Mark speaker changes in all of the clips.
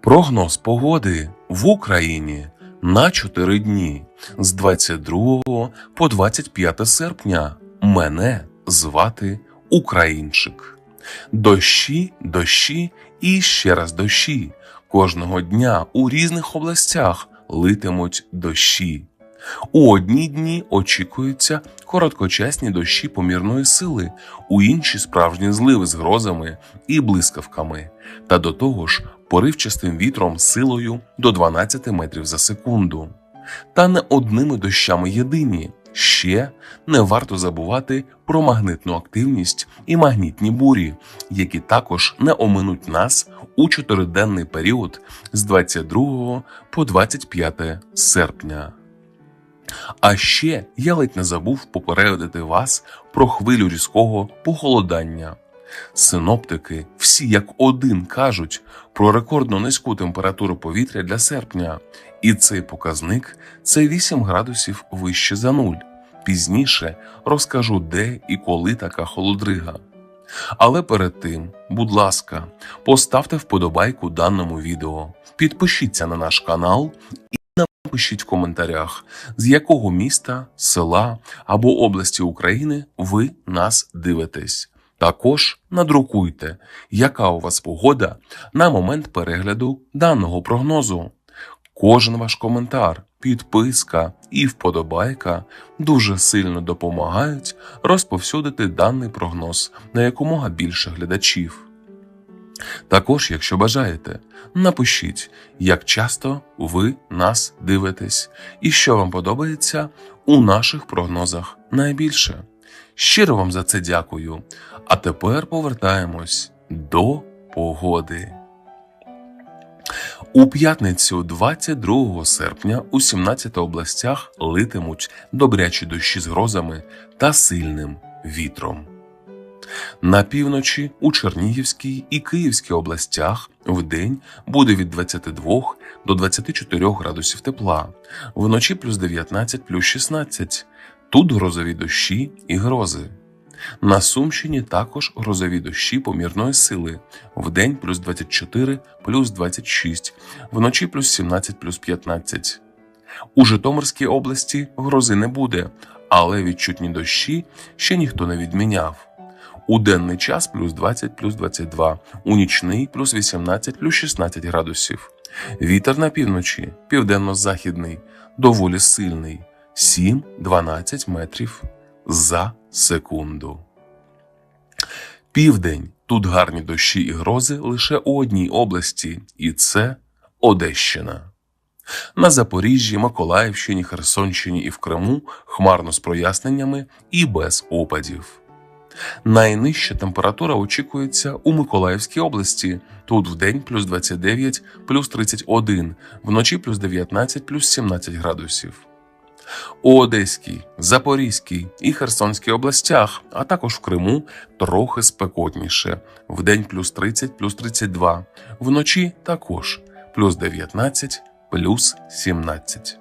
Speaker 1: Прогноз погоди в Україні на 4 дні з 22 по 25 серпня. Мене звати Українчик. Дощі, дощі і ще раз дощі. Кожного дня у різних областях литимуть дощі. У одні дні очікуються короткочасні дощі помірної сили, у інші справжні зливи з грозами і блискавками, та до того ж поривчастим вітром силою до 12 метрів за секунду. Та не одними дощами єдині. Ще не варто забувати про магнитну активність і магнітні бурі, які також не оминуть нас у чотириденний період з 22 по 25 серпня. А ще я ледь не забув попередити вас про хвилю різкого похолодання. Синоптики всі як один кажуть про рекордно низьку температуру повітря для серпня, і цей показник це 8 градусів вище за нуль. Пізніше розкажу, де і коли така холодрига. Але перед тим, будь ласка, поставте вподобайку даному відео, підпишіться на наш канал напишіть в коментарях, з якого міста, села або області України ви нас дивитесь. Також надрукуйте, яка у вас погода на момент перегляду даного прогнозу. Кожен ваш коментар, підписка і вподобайка дуже сильно допомагають розповсюдити даний прогноз на якомога більше глядачів. Також, якщо бажаєте, напишіть, як часто ви нас дивитесь і що вам подобається у наших прогнозах найбільше. Щиро вам за це дякую. А тепер повертаємось до погоди. У п'ятницю 22 серпня у 17 областях литимуть добрячі дощі з грозами та сильним вітром. На півночі у Чернігівській і Київській областях в день буде від 22 до 24 градусів тепла, вночі плюс 19 плюс 16. Тут грозові дощі і грози. На Сумщині також грозові дощі помірної сили, вдень плюс 24 плюс 26, вночі плюс 17 плюс 15. У Житомирській області грози не буде, але відчутні дощі ще ніхто не відміняв. У денний час плюс 20 плюс 22, у нічний плюс 18 плюс 16 градусів. Вітер на півночі, південно-західний, доволі сильний 7-12 метрів за секунду. Південь тут гарні дощі і грози лише у одній області, і це Одещина. На Запоріжжі, Миколаївщині, Херсонщині і в Криму хмарно з проясненнями і без опадів. Найнижча температура очікується у Миколаївській області. Тут в плюс 29, плюс 31, вночі плюс 19, плюс 17 градусів. У Одеській, Запорізькій і Херсонській областях, а також в Криму трохи спекотніше. В день плюс 30, плюс 32, вночі також плюс 19, плюс 17.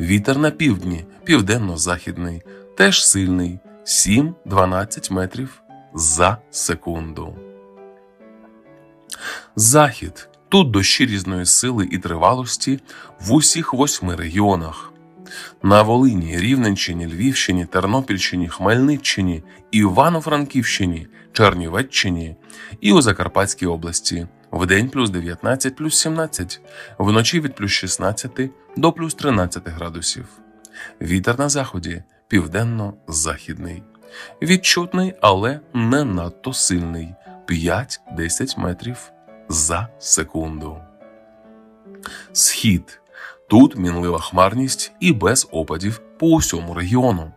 Speaker 1: Вітер на півдні, південно-західний, теж сильний 7-12 метрів за секунду. Захід. Тут дощі різної сили і тривалості в усіх восьми регіонах. На Волині, Рівненщині, Львівщині, Тернопільщині, Хмельниччині, Івано-Франківщині, Чернівеччині і у Закарпатській області в день плюс 19 плюс 17, вночі від плюс 16 до плюс 13 градусів. Вітер на заході південно-західний. Відчутний, але не надто сильний 5-10 метрів за секунду. Схід. Тут мінлива хмарність і без опадів по усьому регіону.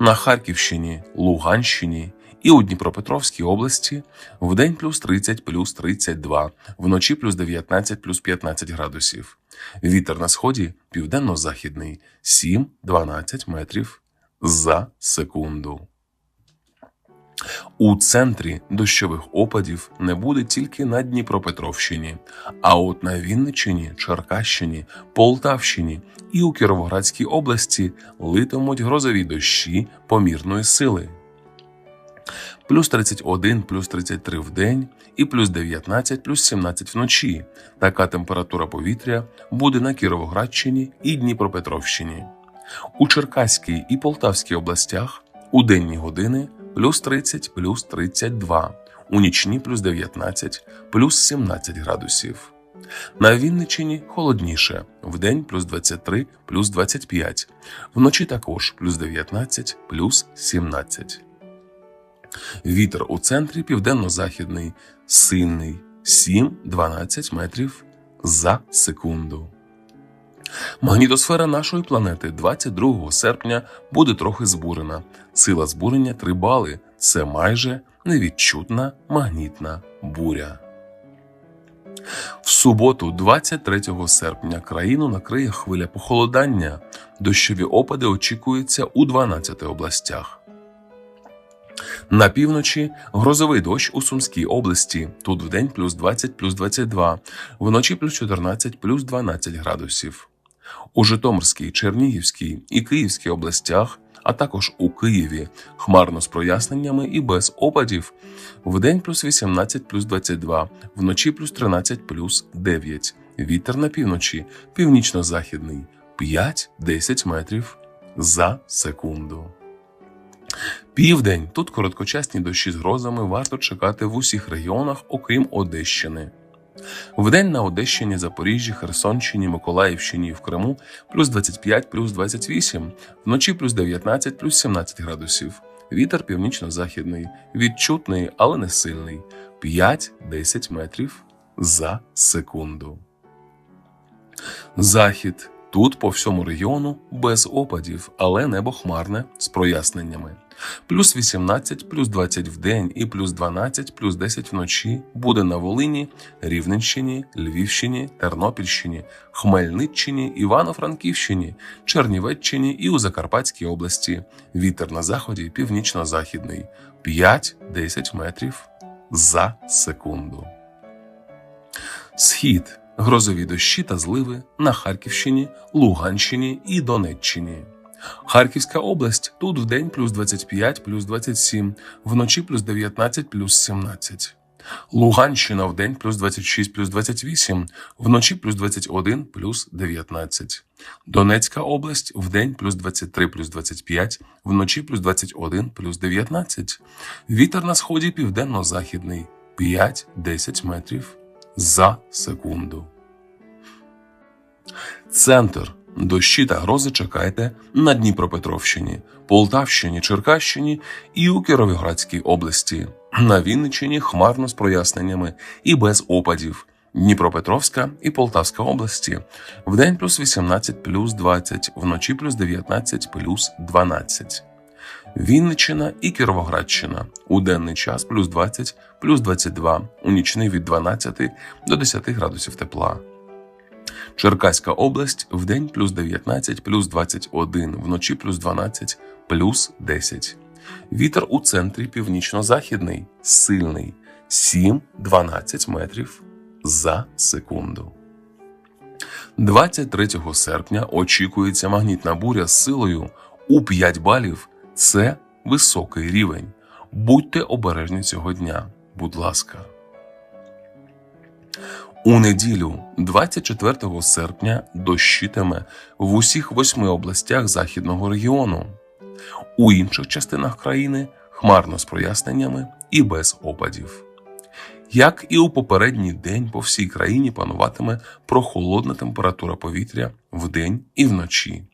Speaker 1: На Харківщині, Луганщині і у Дніпропетровській області вдень плюс 30 плюс 32, вночі плюс 19 плюс 15 градусів. Вітер на сході південно-західний 7-12 метрів за секунду. У центрі дощових опадів не буде тільки на Дніпропетровщині, а от на Вінниччині, Черкащині, Полтавщині і у Кіровоградській області литимуть грозові дощі помірної сили. Плюс 31, плюс 33 в день і плюс 19 плюс 17 вночі. Така температура повітря буде на Кіровоградщині і Дніпропетровщині. У Черкаській і Полтавській областях у денні години плюс 30 плюс 32, у нічні плюс 19 плюс 17 градусів. На Вінниччині холодніше, вдень плюс 23 плюс 25, вночі також плюс 19 плюс 17. Вітер у центрі південно-західний, сильний 7-12 метрів за секунду. Магнітосфера нашої планети 22 серпня буде трохи збурена. Сила збурення 3 бали. Це майже невідчутна магнітна буря. В суботу, 23 серпня, країну накриє хвиля похолодання. Дощові опади очікуються у 12 областях. На півночі грозовий дощ у Сумській області. Тут вдень плюс 20 плюс 22, вночі плюс 14 плюс 12 градусів. У Житомирській, Чернігівській і Київській областях, а також у Києві хмарно з проясненнями і без опадів. Вдень плюс 18 плюс 22, вночі плюс 13 плюс 9. Вітер на півночі, північно-західний 5-10 метрів за секунду. Південь тут короткочасні дощі з грозами варто чекати в усіх регіонах, окрім Одещини. Вдень на Одещині, Запоріжжі, Херсонщині, Миколаївщині і в Криму плюс 25, плюс 28, вночі плюс 19, плюс 17 градусів. Вітер північно-західний, відчутний, але не сильний 5-10 метрів за секунду. Захід тут по всьому регіону без опадів, але небо хмарне з проясненнями. Плюс 18, плюс 20 в день і плюс 12, плюс 10 вночі буде на Волині, Рівненщині, Львівщині, Тернопільщині, Хмельниччині, Івано-Франківщині, Чернівеччині і у Закарпатській області. Вітер на заході північно-західний 5-10 метрів за секунду. Схід грозові дощі та зливи на Харківщині, Луганщині і Донеччині. Харківська область тут вдень плюс 25 плюс 27, вночі плюс 19 плюс 17. Луганщина вдень плюс 26 плюс 28, вночі плюс 21 плюс 19. Донецька область вдень плюс 23 плюс 25, вночі плюс 21 плюс 19. Вітер на сході південно-західний 5-10 метрів за секунду. Центр Дощі та грози чекайте на Дніпропетровщині, Полтавщині, Черкащині і у Кіровоградській області. На Вінниччині хмарно з проясненнями і без опадів. Дніпропетровська і Полтавська області. Вдень плюс 18 плюс 20, вночі плюс 19 плюс 12. Вінниччина і Кіровоградщина. У денний час плюс 20 плюс 22, у нічний від 12 до 10 градусів тепла. Черкаська область вдень плюс 19, плюс 21, вночі плюс 12, плюс 10. Вітер у центрі північно-західний, сильний 7-12 метрів за секунду. 23 серпня очікується магнітна буря з силою у 5 балів. Це високий рівень. Будьте обережні цього дня, будь ласка. У неділю, 24 серпня, дощитиме в усіх восьми областях західного регіону, у інших частинах країни хмарно з проясненнями і без опадів. Як і у попередній день по всій країні пануватиме прохолодна температура повітря вдень і вночі.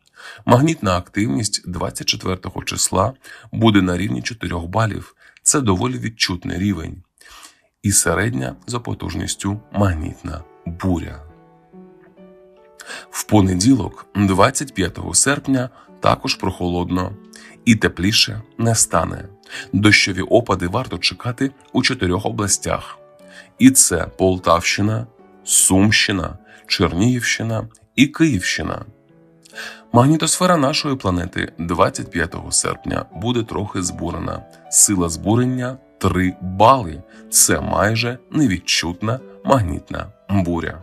Speaker 1: Магнітна активність 24 числа буде на рівні 4 балів. Це доволі відчутний рівень і середня за потужністю магнітна буря. В понеділок, 25 серпня, також прохолодно і тепліше не стане. Дощові опади варто чекати у чотирьох областях: і це Полтавщина, Сумщина, Чернігівщина і Київщина. Магнітосфера нашої планети 25 серпня буде трохи збурена. Сила збурення 3 бали. Це майже невідчутна магнітна буря.